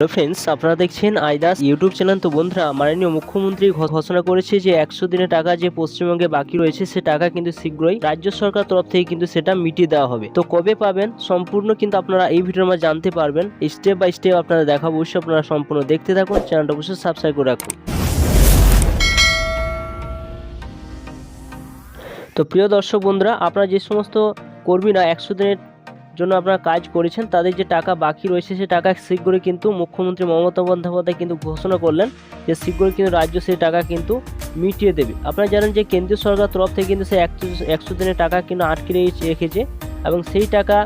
Hello friends আপনারা দেখছেন আইদাস YouTube channel তো বন্ধুরা, মাননীয় মুখ্যমন্ত্রী ঘোষণা করেছে যে একশো দিনের টাকা যে পশ্চিমবঙ্গে বাকি রয়েছে, সে টাকা কিন্তু শীঘ্রই রাজ্য সরকার তরফ থেকে কিন্তু সেটা মিটিয়ে দেওয়া হবে। তো কবে পাবেন, সম্পূর্ণ কিন্তু আপনারা এই ভিডিওর মাঝে জানতে পারবেন। স্টেপ বাই স্টেপ আপনারা দেখা অবশ্যই আপনারা সম্পূর্ণ দেখতে থাকুন। চ্যানেলটা অবশ্যই সাবস্ক্রাইব করে রাখুন। তো প্রিয় দর্শক বন্ধুরা, আপনারা যে সমস্ত কর্মীরা একশো দিনের জন্য আপনারা কাজ করেছেন, তাদের যে টাকা বাকি রয়েছে সে টাকা শীঘ্রই কিন্তু মুখ্যমন্ত্রী মমতা বন্দ্যোপাধ্যায় কিন্তু ঘোষণা করলেন যে শীঘ্রই কিন্তু রাজ্য সেই টাকা কিন্তু মিটিয়ে দেবে। আপনারা জানেন যে কেন্দ্রীয় সরকার তরফ থেকে কিন্তু সে একশো একশো দিনের টাকা কিন্তু আটকে রেখে- রেখেছে এবং সেই টাকা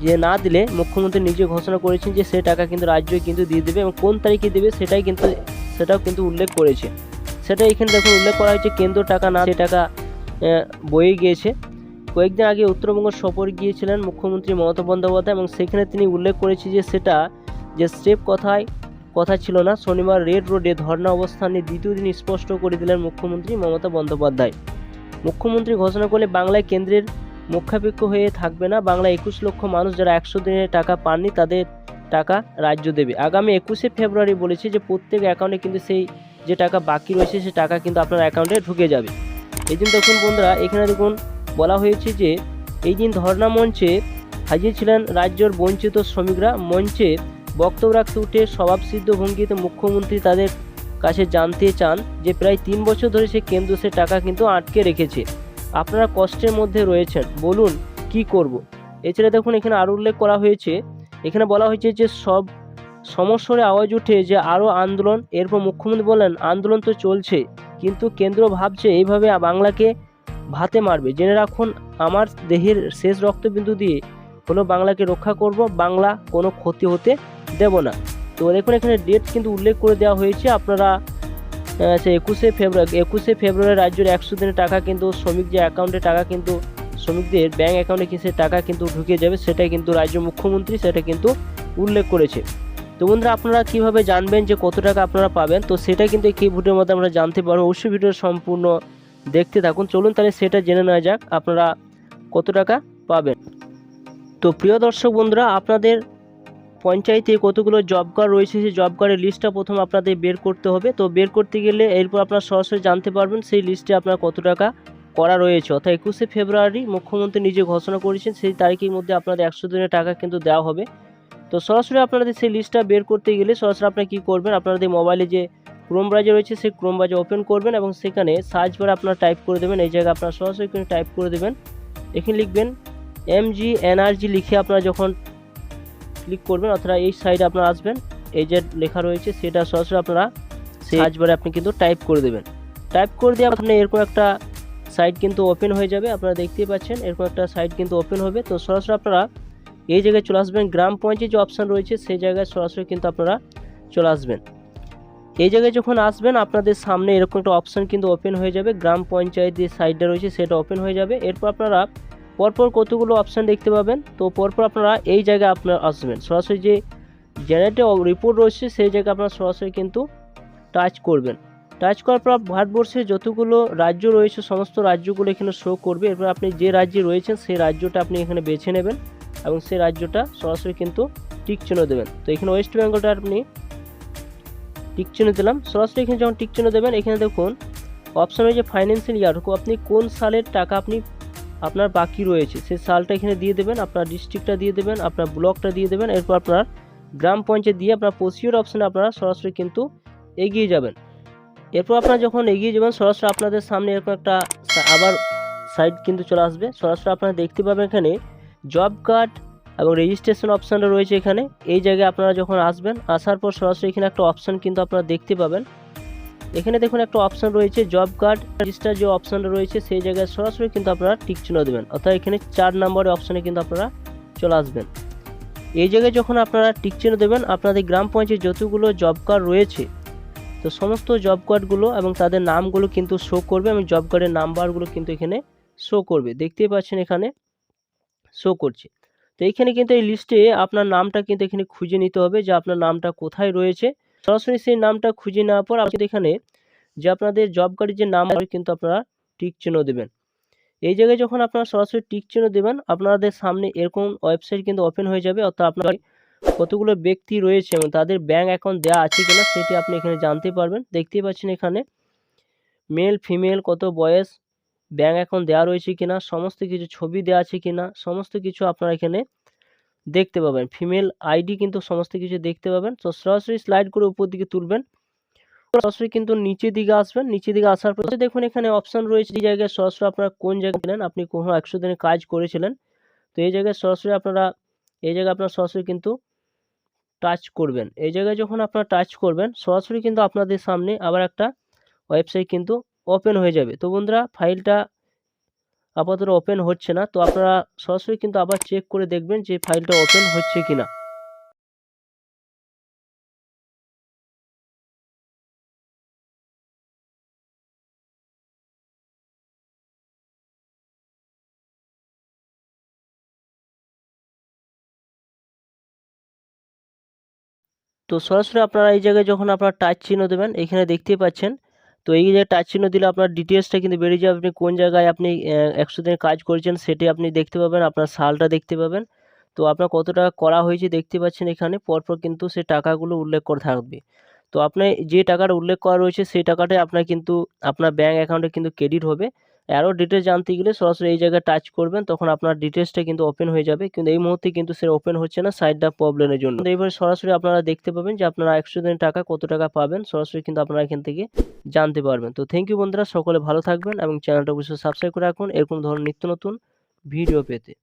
যে না দিলে মুখ্যমন্ত্রী নিজে ঘোষণা করেছেন যে সেই টাকা কিন্তু রাজ্য কিন্তু দিয়ে দেবে এবং কোন তারিখে দেবে সেটাই কিন্তু, সেটাও কিন্তু উল্লেখ করেছে। সেটা এখানে দেখুন, উল্লেখ করা হয়েছে কেন্দ্র টাকা না, সে টাকা বয়ে গিয়েছে। কয়েকদিন আগে উত্তরবঙ্গ সফর গিয়েছিলেন মুখ্যমন্ত্রী মমতা বন্দ্যোপাধ্যায় এবং সেখানে তিনি উল্লেখ করেছে যে সেটা যে স্টেপ কথায়, কথা ছিল না, শনিবার রেড রোডে ধর্ণা অবস্থানে দ্বিতীয় দিন স্পষ্ট করে দিলেন মুখ্যমন্ত্রী মমতা বন্দ্যোপাধ্যায়। মুখ্যমন্ত্রী ঘোষণা করলে বাংলায় কেন্দ্রের মুখাপেক্ষ হয়ে থাকবে না। বাংলা একুশ লক্ষ মানুষ যারা একশো দিনের টাকা পাননি, তাদের টাকা রাজ্য দেবে। আগামী একুশে ফেব্রুয়ারি বলেছে যে প্রত্যেক অ্যাকাউন্টে কিন্তু সেই যে টাকা বাকি রয়েছে, সে টাকা কিন্তু আপনার অ্যাকাউন্টে ঢুকে যাবে। এই দিন দেখুন বন্ধুরা, এখানে দেখুন বলা হয়েছে যে, এই দিন ধর্ণা মঞ্চে হাজির ছিলেন রাজ্যের বঞ্চিত শ্রমিকরা। মঞ্চে বক্তব্য রাখতে উঠে স্বভাবসিদ্ধ ভঙ্গিতে মুখ্যমন্ত্রী তাদের কাছে জানতে চান যে, প্রায় তিন বছর ধরে সে কেন্দ্র সে টাকা কিন্তু আটকে রেখেছে। আপনারা কষ্টের মধ্যে রয়েছেন, বলুন কি করব। এছাড়া দেখুন, এখানে আরও উল্লেখ করা হয়েছে, এখানে বলা হয়েছে যে, সব সমস্যারে আওয়াজ উঠে যে, আরও আন্দোলন। এরপর মুখ্যমন্ত্রী বলেন আন্দোলন তো চলছে, কিন্তু কেন্দ্র ভাবছে এইভাবে বাংলাকে ভাতে মারবে। জেনে রাখুন, আমার দেহের শেষ রক্তবিন্দু দিয়ে হলো বাংলাকে রক্ষা করব, বাংলা কোনো ক্ষতি হতে দেব না। তো দেখুন, এখানে ডেট কিন্তু উল্লেখ করে দেওয়া হয়েছে। আপনারা সে একুশে ফেব্রুয়ারি একুশে ফেব্রুয়ারি রাজ্যের একশো দিনের টাকা কিন্তু শ্রমিক যে অ্যাকাউন্টে টাকা কিন্তু, শ্রমিকদের ব্যাঙ্ক অ্যাকাউন্টে কি সে টাকা কিন্তু ঢুকে যাবে সেটাই কিন্তু রাজ্য মুখ্যমন্ত্রী সেটা কিন্তু উল্লেখ করেছে। তো বন্ধুরা, আপনারা কীভাবে জানবেন যে কত টাকা আপনারা পাবেন? তো সেটা কিন্তু এই ভিডিওর মধ্যে আমরা জানতে পারব। অবশ্যই ভিডিও সম্পূর্ণ দেখতে থাকুন। চলুন তাহলে সেটা জেনে নেওয়া যাক, আপনারা কত টাকা পাবেন। তো প্রিয় দর্শক বন্ধুরা, আপনাদের পঞ্চায়েতে কতগুলো জব কার্ড রয়েছে, সেই জব কার্ডের লিস্টটা প্রথম আপনাদের বের করতে হবে। তো বের করতে গেলে এরপর আপনারা সরাসরি জানতে পারবেন সেই লিস্টে আপনার কত টাকা করা রয়েছে। অর্থাৎ একুশে ফেব্রুয়ারি মুখ্যমন্ত্রী নিজে ঘোষণা করেছেন, সেই তারিখের মধ্যে আপনাদের একশো দিনের টাকা কিন্তু দেওয়া হবে। তো সরাসরি আপনাদের সেই লিস্টটা বের করতে গেলে সরাসরি আপনারা কী করবেন, আপনাদের মোবাইলে যে ক্রোম ব্রাউজার রয়েছে সেই ক্রোম ব্রাউজার ওপেন করবেন এবং সেখানে সার্চ বারে আপনারা টাইপ করে দেবেন। এই জায়গায় আপনারা সরাসরি এখানে টাইপ করে দেবেন। এখানে লিখবেন এম জি এনআরজি লিখে আপনারা যখন ক্লিক করবেন অথবা এই সাইডে আপনারা আসবেন এই যে লেখা রয়েছে সেটা সরাসরি আপনারা সেই সার্চ বারে আপনি কিন্তু টাইপ করে দেবেন। টাইপ করে দিয়ে আপনি এরকম একটা সাইট কিন্তু ওপেন হয়ে যাবে আপনারা দেখতেই পাচ্ছেন এরকম একটা সাইট কিন্তু ওপেন হবে। তো সরাসরি আপনারা এই জায়গায় চলে আসবেন গ্রাম পঞ্চায়েত যে অপশান রয়েছে সেই জায়গায় সরাসরি কিন্তু আপনারা চলে আসবেন। এই জায়গায় যখন আসবেন, আপনাদের সামনে এরকম একটা অপশান কিন্তু ওপেন হয়ে যাবে। গ্রাম পঞ্চায়েত যে সাইডটা রয়েছে, সেটা ওপেন হয়ে যাবে। এরপর আপনারা পরপর কতগুলো অপশান দেখতে পাবেন। তো পরপর আপনারা এই জায়গায় আপনারা আসবেন। সরাসরি যে জেনারেটিভ রিপোর্ট রয়েছে, সেই জায়গায় আপনারা সরাসরি কিন্তু টাচ করবেন। টাচ করার পর ভারতবর্ষে যতগুলো রাজ্য রয়েছে, সমস্ত রাজ্যগুলো এখানে শো করবে। এরপর আপনি যে রাজ্যে রয়েছেন, সেই রাজ্যটা আপনি এখানে বেছে নেবেন এবং সেই রাজ্যটা সরাসরি কিন্তু টিক চিহ্ন দেবেন। তো এখানে ওয়েস্ট বেঙ্গলটা আপনি টিক চিহ্ন দিলাম। সরাসরি এখানে যখন টিক চিহ্ন দেবেন, এখানে দেখুন অপশন রয়েছে ফাইন্যান্সিয়াল ইয়ার আপনি কোন সালের টাকা আপনি, আপনার বাকি রয়েছে, সেই সালটা এখানে দিয়ে দেবেন, আপনার ডিস্ট্রিক্টটা দিয়ে দেবেন, আপনার ব্লকটা দিয়ে দেবেন, এরপর আপনার গ্রাম পঞ্চায়েত দিয়ে আপনার প্রসিওর অপশানে আপনারা সরাসরি কিন্তু এগিয়ে যাবেন। এরপর আপনারা যখন এগিয়ে যাবেন, সরাসরি আপনাদের সামনে এরকম একটা আবার সাইট কিন্তু চলে আসবে। সরাসরি আপনারা দেখতে পাবেন এখানে জব কার্ড এবং রেজিস্ট্রেশন অপশানটা রয়েছে এখানে। এই জায়গায় আপনারা যখন আসবেন, আসার পর সরাসরি এখানে একটা অপশান কিন্তু আপনারা দেখতে পাবেন। এখানে দেখুন একটা অপশান রয়েছে জব কার্ড রেজিস্টার যে অপশানটা রয়েছে, সেই জায়গায় সরাসরি কিন্তু আপনারা টিক চিহ্ন দেবেন। অর্থাৎ এখানে চার নম্বরের অপশানে কিন্তু আপনারা চলে আসবেন। এই জায়গায় যখন আপনারা টিক চিহ্ন দেবেন, আপনাদের গ্রাম পঞ্চায়েত যতগুলো জব কার্ড রয়েছে, তো সমস্ত জব কার্ডগুলো এবং তাদের নামগুলো কিন্তু শো করবে এবং জব কার্ডের নাম্বারগুলো কিন্তু এখানে শো করবে। দেখতেই পাচ্ছেন এখানে শো করছে। তো এখানে কিন্তু এই লিস্টে আপনার নামটা কিন্তু এখানে খুঁজে নিতে হবে যে আপনার নামটা কোথায় রয়েছে। সরাসরি সেই নামটা খুঁজে নেওয়ার পর আপনি এখানে যে আপনাদের জব কার্ডের যে নাম কিন্তু আপনারা টিক চিহ্ন দেবেন। এই জায়গায় যখন আপনারা সরাসরি টিক চিহ্ন দেবেন, আপনাদের সামনে এরকম ওয়েবসাইট কিন্তু ওপেন হয়ে যাবে। অর্থাৎ আপনার কতগুলো ব্যক্তি রয়েছে এবং তাদের ব্যাঙ্ক অ্যাকাউন্ট দেওয়া আছে কিনা, সেটি আপনি এখানে জানতে পারবেন। দেখতেই পাচ্ছেন এখানে মেল ফিমেল কত বয়স ব্যাঙ্ক অ্যাকাউন্ট দেওয়া রয়েছে কিনা, সমস্ত কিছু ছবি দেওয়া আছে কিনা, সমস্ত কিছু আপনারা এখানে দেখতে পাবেন। ফিমেল আইডি কিন্তু সমস্ত কিছু দেখতে পাবেন। তো সরাসরি স্লাইড করে উপর দিকে তুলবেন। সরাসরি কিন্তু নিচে দিকে আসবেন। নিচে দিকে আসার পর দেখুন এখানে অপশন রয়েছে এই জায়গায় সরাসরি আপনারা কোন জায়গায় ছিলেন, আপনি কোনো একশো দিনের কাজ করেছিলেন। তো এই জায়গায় সরাসরি আপনারা, এই জায়গায় আপনারা সরাসরি কিন্তু টাচ করবেন। এই জায়গায় যখন আপনারা টাচ করবেন, সরাসরি কিন্তু আপনাদের সামনে আবার একটা ওয়েবসাইট কিন্তু ওপেন হয়ে যাবে। তো বন্ধুরা ফাইলটা আপাতত ওপেন হচ্ছে না। তো আপনারা সরাসরি কিন্তু আবার চেক করে দেখবেন যে ফাইলটা ওপেন হচ্ছে কিনা। তো সরাসরি আপনারা এই জায়গায় যখন আপনারা টাচ চিহ্ন দেবেন, এখানে দেখতেই পাচ্ছেন তো এই যে টাচ চিহ্ন দিলে আপনার ডিটেলসটা কিন্তু বেরিয়ে যাবে। আপনি কোন জায়গায় আপনি একশো দিনের কাজ করেছেন সেটি আপনি দেখতে পাবেন, আপনার সালটা দেখতে পাবেন। তো আপনার কত টাকা করা হয়েছে দেখতে পাচ্ছেন এখানে, পরপর কিন্তু সে টাকাগুলো উল্লেখ করে থাকবে। তো আপনার যে টাকাটা উল্লেখ করা রয়েছে সেই টাকাটাই আপনার কিন্তু, আপনার ব্যাঙ্ক অ্যাকাউন্টে কিন্তু ক্রেডিট হবে। আরও ডিটেলস জানতে গেলে সরাসরি এই জায়গায় টাচ করবেন, তখন আপনার ডিটেলসটা কিন্তু ওপেন হয়ে যাবে। কিন্তু এই মুহূর্তে কিন্তু সে ওপেন হচ্ছে না সাইডটা প্রবলেমের জন্য। এইভাবে সরাসরি আপনারা দেখতে পাবেন যে আপনারা একশো দিনের টাকা কত টাকা পাবেন, সরাসরি কিন্তু আপনারা এখান থেকে জানতে পারবেন। তো থ্যাংক ইউ বন্ধুরা, সকলে ভালো থাকবেন এবং চ্যানেলটা অবশ্যই সাবস্ক্রাইব করে রাখুন। এরকম ধরনের নিত্য নতুন ভিডিও পেতে।